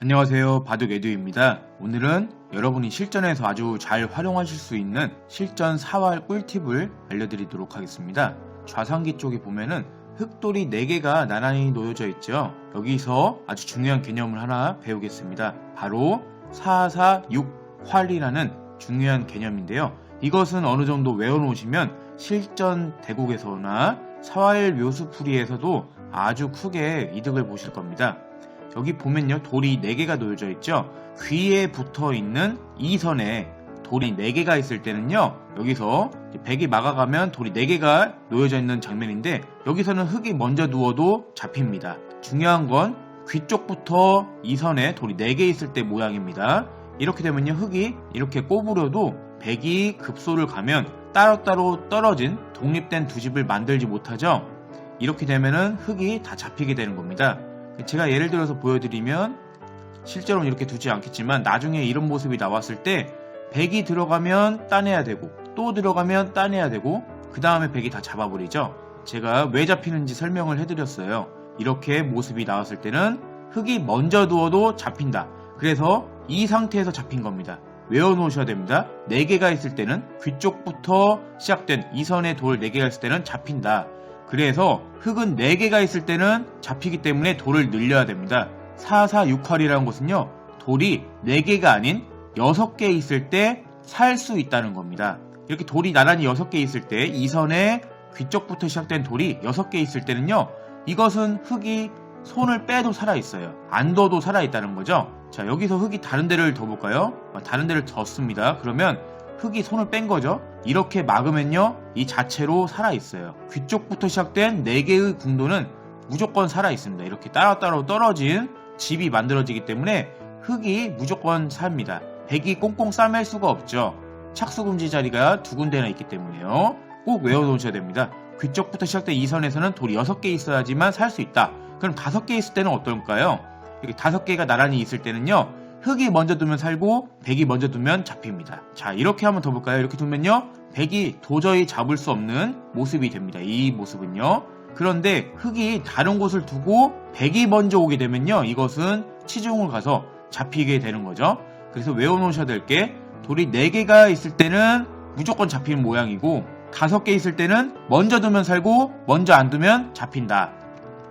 안녕하세요. 바둑 에듀입니다. 오늘은 여러분이 실전에서 아주 잘 활용하실 수 있는 실전 4활 꿀팁을 알려드리도록 하겠습니다. 좌상기 쪽에 보면은 흑돌이 4개가 나란히 놓여져 있죠. 여기서 아주 중요한 개념을 하나 배우겠습니다. 바로 446활이라는 중요한 개념인데요. 이것은 어느 정도 외워놓으시면 실전 대국에서나 사활 묘수풀이에서도 아주 크게 이득을 보실 겁니다. 여기 보면요 돌이 4개가 놓여져 있죠? 귀에 붙어 있는 이 선에 돌이 4개가 있을 때는요 여기서 백이 막아가면 돌이 4개가 놓여져 있는 장면인데 여기서는 흙이 먼저 누워도 잡힙니다. 중요한 건 귀 쪽부터 이 선에 돌이 4개 있을 때 모양입니다. 이렇게 되면요 흙이 이렇게 꼬부려도 백이 급소를 가면 따로따로 떨어진 독립된 두 집을 만들지 못하죠? 이렇게 되면은 흙이 다 잡히게 되는 겁니다 제가 예를 들어서 보여드리면 실제로는 이렇게 두지 않겠지만 나중에 이런 모습이 나왔을 때 100이 들어가면 따내야 되고 또 들어가면 따내야 되고 그 다음에 100이 다 잡아버리죠. 제가 왜 잡히는지 설명을 해드렸어요. 이렇게 모습이 나왔을 때는 흙이 먼저 두어도 잡힌다. 그래서 이 상태에서 잡힌 겁니다. 외워놓으셔야 됩니다. 4개가 있을 때는 귀 쪽부터 시작된 이 선의 돌 4개가 있을 때는 잡힌다 그래서 흙은 4개가 있을 때는 잡히기 때문에 돌을 늘려야 됩니다. 446활이라는 것은요, 돌이 4개가 아닌 6개 있을 때 살 수 있다는 겁니다. 이렇게 돌이 나란히 6개 있을 때 이 선에 귀 쪽부터 시작된 돌이 6개 있을 때는요, 이것은 흙이 손을 빼도 살아있어요. 안 둬도 살아있다는 거죠. 자, 여기서 흙이 다른 데를 더 볼까요? 아, 다른 데를 뒀습니다. 그러면 흙이 손을 뺀 거죠. 이렇게 막으면요, 이 자체로 살아있어요. 귀 쪽부터 시작된 4개의 궁도는 무조건 살아있습니다. 이렇게 따로따로 떨어진 집이 만들어지기 때문에 흙이 무조건 삽니다. 백이 꽁꽁 싸맬 수가 없죠. 착수금지 자리가 두 군데나 있기 때문에요. 꼭 외워놓으셔야 됩니다. 귀 쪽부터 시작된 이 선에서는 돌이 6개 있어야지만 살 수 있다. 그럼 5개 있을 때는 어떨까요? 이렇게 5개가 나란히 있을 때는요, 흙이 먼저 두면 살고 백이 먼저 두면 잡힙니다. 자 이렇게 한번 더 볼까요? 이렇게 두면요 백이 도저히 잡을 수 없는 모습이 됩니다. 이 모습은요. 그런데 흙이 다른 곳을 두고 백이 먼저 오게 되면요 이것은 치중을 가서 잡히게 되는 거죠. 그래서 외워놓으셔야 될 게 돌이 4개가 있을 때는 무조건 잡히는 모양이고 5개 있을 때는 먼저 두면 살고 먼저 안 두면 잡힌다.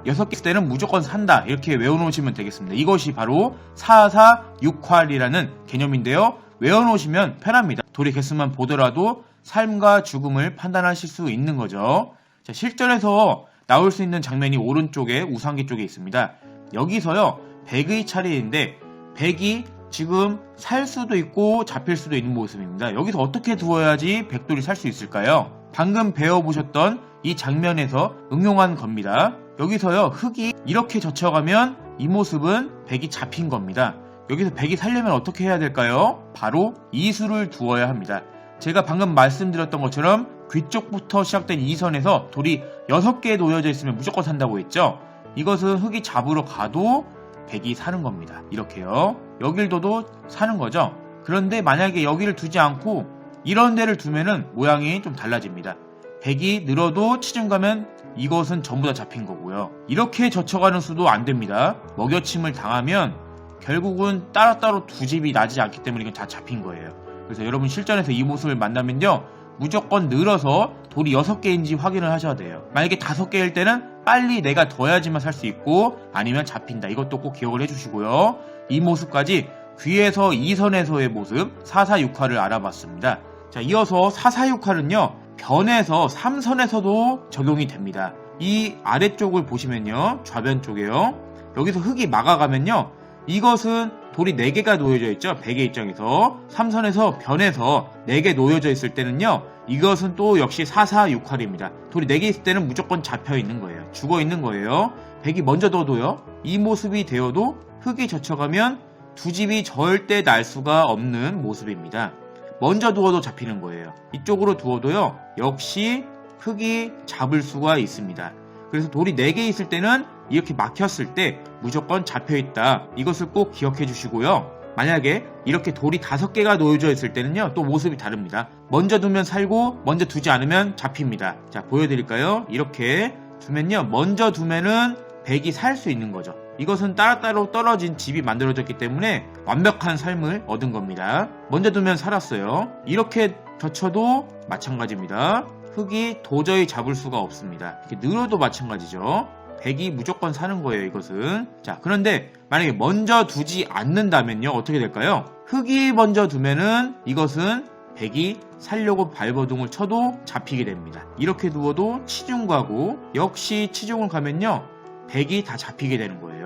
여섯 개 때는 무조건 산다 이렇게 외워놓으시면 되겠습니다. 이것이 바로 446활이라는 개념인데요. 외워놓으시면 편합니다. 돌이 개수만 보더라도 삶과 죽음을 판단하실 수 있는 거죠. 자, 실전에서 나올 수 있는 장면이 오른쪽에 우상기 쪽에 있습니다. 여기서요 100의 차례인데 100이 지금 살 수도 있고 잡힐 수도 있는 모습입니다. 여기서 어떻게 두어야지 백돌이 살 수 있을까요? 방금 배워보셨던 이 장면에서 응용한 겁니다. 여기서요 흙이 이렇게 젖혀가면 이 모습은 백이 잡힌 겁니다. 여기서 백이 살려면 어떻게 해야 될까요? 바로 이수를 두어야 합니다. 제가 방금 말씀드렸던 것처럼 귀 쪽부터 시작된 이 선에서 돌이 6개 놓여져 있으면 무조건 산다고 했죠? 이것은 흙이 잡으러 가도 백이 사는 겁니다. 이렇게요. 여길 둬도 사는 거죠. 그런데 만약에 여기를 두지 않고 이런 데를 두면은 모양이 좀 달라집니다. 백이 늘어도 치중 가면 이것은 전부 다 잡힌 거고요. 이렇게 젖혀가는 수도 안 됩니다. 먹여침을 당하면 결국은 따로따로 두 집이 나지 않기 때문에 이건 다 잡힌 거예요. 그래서 여러분 실전에서 이 모습을 만나면요. 무조건 늘어서 돌이 6개인지 확인을 하셔야 돼요. 만약에 5개일 때는 빨리 내가 둬야지만 살 수 있고 아니면 잡힌다. 이것도 꼭 기억을 해주시고요. 이 모습까지 귀에서 2선에서의 모습 446화를 알아봤습니다. 자, 이어서 446화는요. 변에서 3선에서도 적용이 됩니다. 이 아래쪽을 보시면요. 좌변 쪽에요. 여기서 흙이 막아가면요. 이것은 돌이 4개가 놓여져 있죠. 백의 입장에서 3선에서 변에서 4개 놓여져 있을 때는요. 이것은 또 역시 446활입니다. 돌이 4개 있을 때는 무조건 잡혀 있는 거예요. 죽어 있는 거예요. 백이 먼저 둬도요. 이 모습이 되어도 흙이 젖혀가면 두 집이 절대 날 수가 없는 모습입니다. 먼저 두어도 잡히는 거예요. 이쪽으로 두어도요. 역시 흙이 잡을 수가 있습니다. 그래서 돌이 4개 있을 때는 이렇게 막혔을 때 무조건 잡혀 있다. 이것을 꼭 기억해 주시고요. 만약에 이렇게 돌이 5개가 놓여져 있을 때는요. 또 모습이 다릅니다. 먼저 두면 살고 먼저 두지 않으면 잡힙니다. 자, 보여드릴까요? 이렇게 두면요. 먼저 두면은 백이 살 수 있는 거죠. 이것은 따로따로 떨어진 집이 만들어졌기 때문에 완벽한 삶을 얻은 겁니다. 먼저 두면 살았어요. 이렇게 젖혀도 마찬가지입니다. 흙이 도저히 잡을 수가 없습니다. 이렇게 늘어도 마찬가지죠. 백이 무조건 사는 거예요, 이것은. 자, 그런데 만약에 먼저 두지 않는다면요, 어떻게 될까요? 흙이 먼저 두면은 이것은 백이 살려고 발버둥을 쳐도 잡히게 됩니다. 이렇게 두어도 치중 가고 역시 치중을 가면요, 백이 다 잡히게 되는 거예요.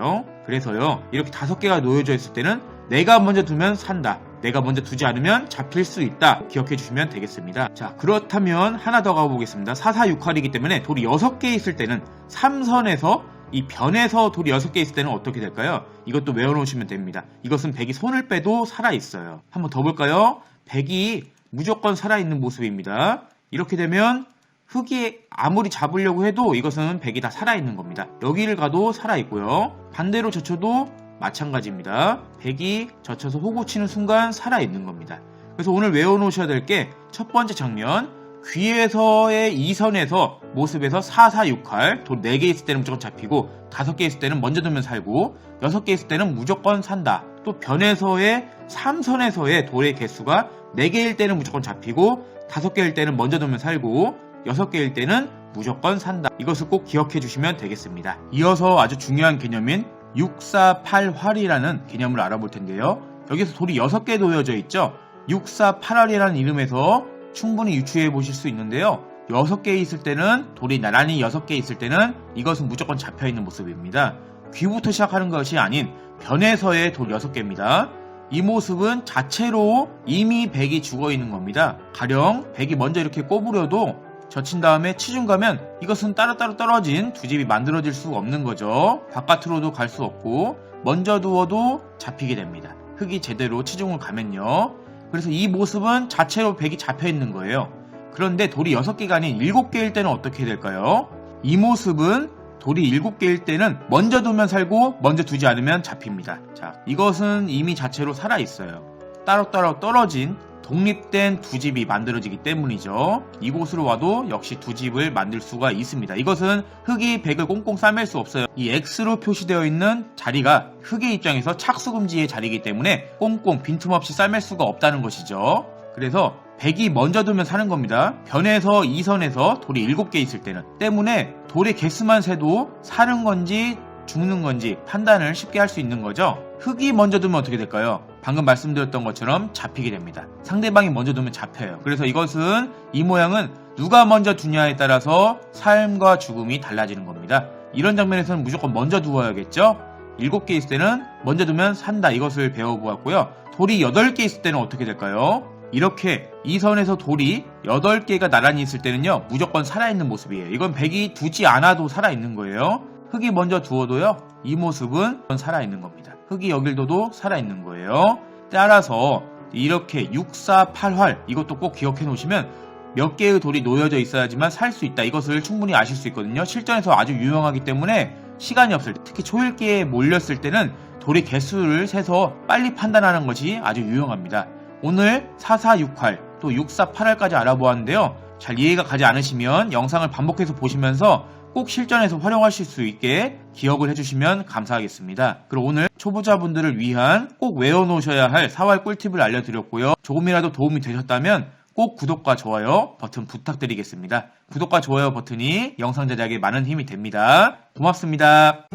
그래서요, 이렇게 다섯 개가 놓여져 있을 때는 내가 먼저 두면 산다. 내가 먼저 두지 않으면 잡힐 수 있다. 기억해 주시면 되겠습니다. 자, 그렇다면 하나 더 가보겠습니다. 446할이기 때문에 돌이 6개 있을 때는 3선에서 이 변에서 돌이 6개 있을 때는 어떻게 될까요? 이것도 외워놓으시면 됩니다. 이것은 백이 손을 빼도 살아있어요. 한번 더 볼까요? 백이 무조건 살아있는 모습입니다. 이렇게 되면 흙이 아무리 잡으려고 해도 이것은 백이 다 살아있는 겁니다. 여기를 가도 살아있고요. 반대로 젖혀도 마찬가지입니다. 백이 젖혀서 호구 치는 순간 살아있는 겁니다. 그래서 오늘 외워놓으셔야 될 게 첫 번째 장면 귀에서의 2선에서 모습에서 446할 돌 4개 있을 때는 무조건 잡히고 5개 있을 때는 먼저 두면 살고 6개 있을 때는 무조건 산다. 또 변에서의 3선에서의 돌의 개수가 4개일 때는 무조건 잡히고 5개일 때는 먼저 두면 살고 6개일 때는 무조건 산다. 이것을 꼭 기억해 주시면 되겠습니다. 이어서 아주 중요한 개념인 648활이라는 개념을 알아볼 텐데요. 여기서 돌이 6개 놓여져 있죠. 648활이라는 이름에서 충분히 유추해 보실 수 있는데요. 6개 있을 때는 돌이 나란히 6개 있을 때는 이것은 무조건 잡혀 있는 모습입니다. 귀부터 시작하는 것이 아닌 변에서의 돌 6개입니다. 이 모습은 자체로 이미 백이 죽어 있는 겁니다. 가령 백이 먼저 이렇게 꼬부려도 젖힌 다음에 치중 가면 이것은 따로따로 떨어진 두 집이 만들어질 수 없는 거죠. 바깥으로도 갈 수 없고 먼저 두어도 잡히게 됩니다. 흙이 제대로 치중을 가면요. 그래서 이 모습은 자체로 백이 잡혀 있는 거예요. 그런데 돌이 6개가 아닌 7개일 때는 어떻게 될까요? 이 모습은 돌이 7개일 때는 먼저 두면 살고 먼저 두지 않으면 잡힙니다. 자, 이것은 이미 자체로 살아 있어요. 따로따로 떨어진 독립된 두 집이 만들어지기 때문이죠. 이곳으로 와도 역시 두 집을 만들 수가 있습니다. 이것은 흙이 백을 꽁꽁 싸맬 수 없어요. 이 X로 표시되어 있는 자리가 흙의 입장에서 착수금지의 자리이기 때문에 꽁꽁 빈틈없이 싸맬 수가 없다는 것이죠. 그래서 백이 먼저 두면 사는 겁니다. 변에서 2선에서 돌이 7개 있을 때는 때문에 돌의 개수만 세도 사는 건지 죽는 건지 판단을 쉽게 할 수 있는 거죠. 흙이 먼저 두면 어떻게 될까요? 방금 말씀드렸던 것처럼 잡히게 됩니다. 상대방이 먼저 두면 잡혀요. 그래서 이것은 이 모양은 누가 먼저 두냐에 따라서 삶과 죽음이 달라지는 겁니다. 이런 장면에서는 무조건 먼저 두어야겠죠? 7개 있을 때는 먼저 두면 산다 이것을 배워보았고요. 돌이 8개 있을 때는 어떻게 될까요? 이렇게 이 선에서 돌이 8개가 나란히 있을 때는요 무조건 살아있는 모습이에요 이건 백이 두지 않아도 살아있는 거예요 흙이 먼저 두어도요 이 모습은 살아있는 겁니다. 흙이 여길 둬도 살아있는 거예요. 따라서 이렇게 6, 4, 8활 이것도 꼭 기억해 놓으시면 몇 개의 돌이 놓여져 있어야지만 살 수 있다. 이것을 충분히 아실 수 있거든요. 실전에서 아주 유용하기 때문에 시간이 없을 때 특히 초읽기에 몰렸을 때는 돌의 개수를 세서 빨리 판단하는 것이 아주 유용합니다. 오늘 4468, 또 648할까지 알아보았는데요. 잘 이해가 가지 않으시면 영상을 반복해서 보시면서 꼭 실전에서 활용하실 수 있게 기억을 해주시면 감사하겠습니다. 그리고 오늘 초보자분들을 위한 꼭 외워놓으셔야 할 4월 꿀팁을 알려드렸고요. 조금이라도 도움이 되셨다면 꼭 구독과 좋아요 버튼 부탁드리겠습니다. 구독과 좋아요 버튼이 영상 제작에 많은 힘이 됩니다. 고맙습니다.